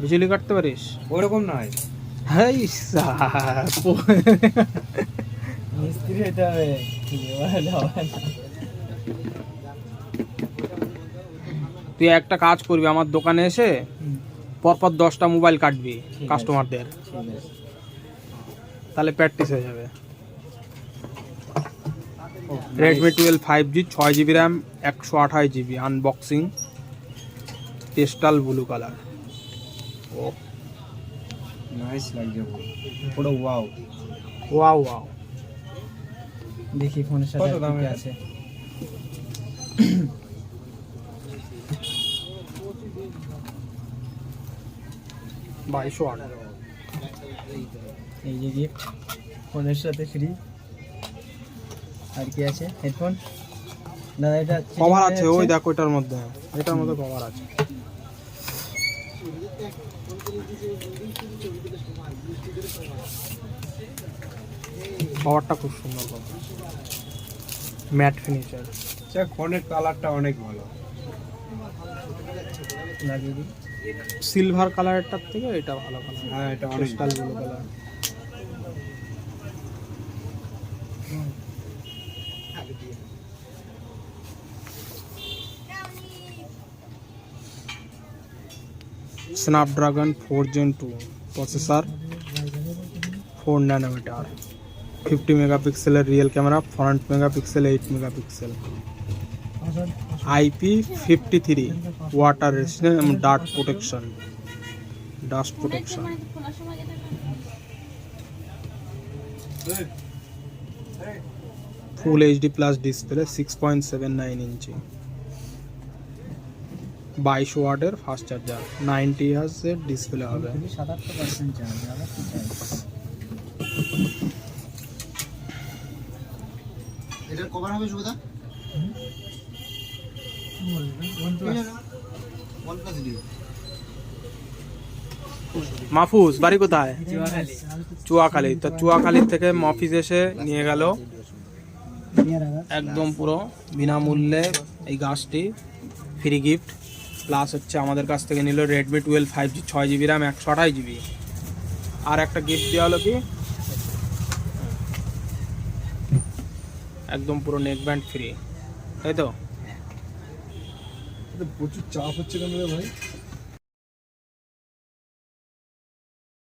বিজলি কাটতে পারিস? ওরকম নয়। হাই। মিস্ত্রি হতে হবে। তুই একটা কাজ করবি আমার দোকানে এসে পরপর দশটা মোবাইল কাটবি কাস্টমারদের তাহলে প্র্যাকটিস হয়ে যাবে। রেডমি টুয়েলভ ফাইভ জি ছয় জিবি র্যাম একশো আঠাশ জিবি আনবক্সিং টেস্টাল ব্লু কালার নাইস লাগছে পুরো ওয়াও ওয়াও ওয়াও দেখি ফোনের সাথে কি আছে। বাইশশো আঠারো এই যে গিফট ফোনের সাথে ফ্রি আর কি আছে? হেডফোন দাদা এটা কভার আছে ওই দেখো এটার মধ্যে। এটার মধ্যে কভার আছে। কভারটা খুব সুন্দর ম্যাট ফিনিশার আচ্ছা ফোনের কালারটা অনেক ভালো। সিলভার কালারটার থেকে এটা ভালো কালার হ্যাঁ এটা অনেক blue colour Snapdragon four gen two processor, four nanometre, fifty মেগাপিক্সেলের real camera, front megapixel, eight megapixel. IP fifty three, water resistant এবং dust protection. Dust protection. Full HD plus display six point seven nine ইঞ্চি। বাইশ ওয়াটের fast charger ninety ইয়ার্সের display হবে। Cover সুবিধা? মাহফুজ বাড়ি কোথায়? চুয়াখালী। তো চুয়াখালী থেকে মফিস এসে নিয়ে গেল। একদম পুরো বিনামূল্যে এই গাছটি ফ্রি গিফট প্লাস হচ্ছে আমাদের কাছ থেকে নিল রেডমি টুয়েলভ ফাইভ জি ছয় জিবি র্যাম একশো আঠাশ জিবি আর একটা গিফট দেওয়া হলো কি? একদম পুরো নেক ব্যান্ড ফ্রি তাই তো? প্রচুর চাপ হচ্ছে কেন ভাই?